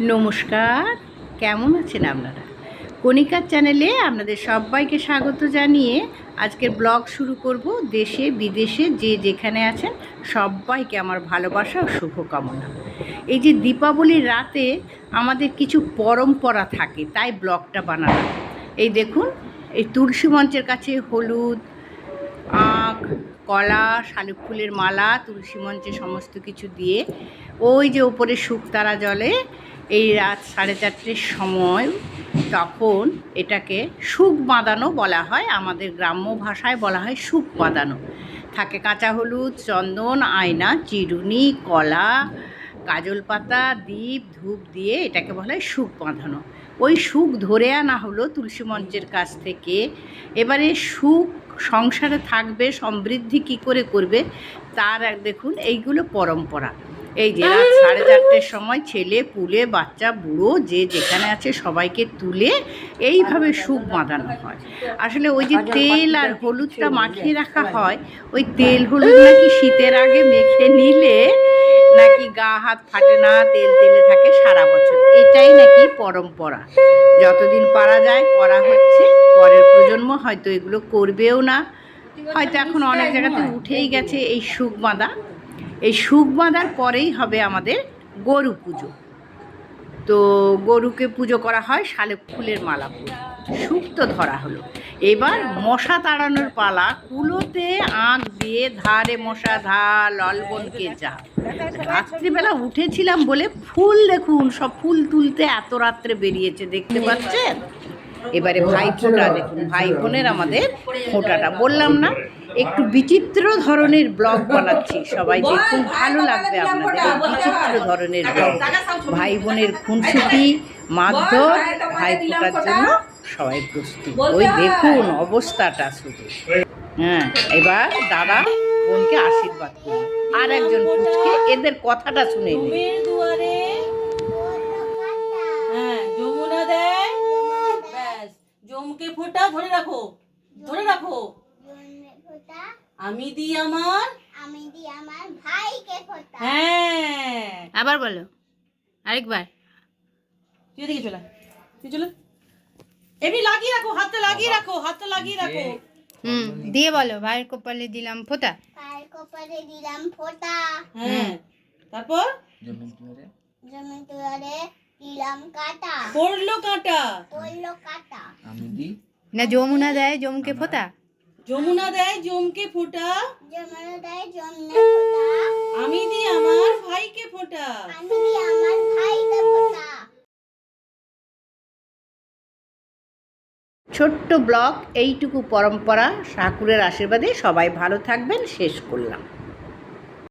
নমস্কার, কেমন আছেন আপনারা? কণিকার চ্যানেলে আপনাদের সবাইকে স্বাগত জানিয়ে আজকের ব্লগ শুরু করব। দেশে, বিদেশে যে যেখানে আছেন, সবাইকে আমার ভালোবাসা ও শুভকামনা। এই যে দীপাবলির রাতে আমাদের কিছু পরম্পরা থাকে, তাই ব্লগটা বানানো এই দেখুন, এই তুলসী মঞ্চের কাছে হলুদ, আখ, কলা, শালুক ফুলের মালা, তুলসী মঞ্চে সমস্ত কিছু দিয়ে, ওই যে ওপরে শুকতারা জলে এই রাত সাড়ে চারটের সময় তখন এটাকে সুখ বাঁধানো বলা হয়, আমাদের গ্রাম্য ভাষায় বলা হয় সুখ বাঁধানো। থাকে কাঁচা হলুদ, চন্দন, আয়না, চিরুনি, কলা, কাজল পাতা দ্বীপ ধূপ দিয়ে এটাকে বলা হয় সুখ বাঁধানো। ওই সুখ ধরে আনা হলো তুলসী মঞ্চের কাছ থেকে। এবারে সুখ সংসারে থাকবে, সমৃদ্ধি কি করে করবে, তার দেখুন, এইগুলো পরম্পরা। এই যে রাত সাড়ে চারটের সময় ছেলে, পুলে, বাচ্চা, বুড়ো, যে যেখানে আছে সবাইকে তুলে এইভাবে সুখ বাঁধানো হয়। আসলে ওই যে তেল আর হলুদটা মাখিয়ে রাখা হয়, ওই তেল হলুদ নাকি শীতের আগে মেখে নিলে নাকি গা হাত ফাটে না, তেল তেলে থাকে সারা বছর। এটাই নাকি পরম্পরা। যতদিন পারা যায়, করা হচ্ছে। পরের প্রজন্ম হয়তো এগুলো করবেও না। হয়তো এখন অনেক জায়গাতে উঠেই গেছে এই সুখ বাঁধা। এই সুখ বাঁধার পরেই হবে আমাদের গরু পুজো। তো গরুকে পুজো করা হয় শালুক ফুলের মালা সুখ তো ধরা হলো। এবার মশা তাড়ানোর পালা। কুলোতে আঁক দিয়ে ধারে মশা ধা, ললবনকে যা। রাত্রিবেলা উঠেছিলাম বলে ফুল দেখুন, সব ফুল তুলতে এত রাত্রে বেরিয়েছে, দেখতে পাচ্ছেন? এবারে ভাই ফোঁটা দেখুন, ভাই বোনের আমাদের ফোঁটাটা। বললাম না একটু বিচিত্র ধরনের ব্লগ বানাচ্ছি। সবাই দেখুন ভালো লাগবে আপনাদের। বিচিত্র ধরনের ব্লগ। ভাই বোনের খুনসুটি মারধর ভাই ফোঁটার জন্য সবাই প্রস্তুত। ওই দেখুন অবস্থাটা শুধু। হ্যাঁ এবার দাদা বোনকে আশীর্বাদ করুন। আর একজন পুচকে এদের কথাটা শুনে নিন। হ্যাঁ যমুনা দেয়। ব্যাস জমকে ফোঁটা ধরে রাখো। ধরে রাখো। আমি দিই আমার আমি দি আমার ভাইকে ফোটা হ্যাঁ। আবার বলো। আরেকবার। তুই এদিকে চলে তুই চলে এমনি লাগিয়ে রাখো হাতটা লাগিয়ে রাখো হাতটা লাগিয়ে রাখো। হুম দিয়ে বলো ভাইয়ের কপালে দিলাম ফোঁটা। পায়ের কপালে দিলাম ফোটা। হ্যাঁ। তারপর? জমি তুয়ারে দিলাম কাটা। পড়ল কাঁটা। পড়ল কাটা। না যমুনা দেয় জমকে ফোঁটা। যমুনা দেয় জমকে ফোঁটা। যমুনা দেয় জমনে ফোটা। আমি দি আমার ভাইকে ফোটা। আমি দি আমার ভাইকে ফোটা। ছোট্ট ব্লক এইটুকু পরম্পরা। ঠাকুরের আশীর্বাদে সবাই ভালো থাকবেন শেষ করলাম।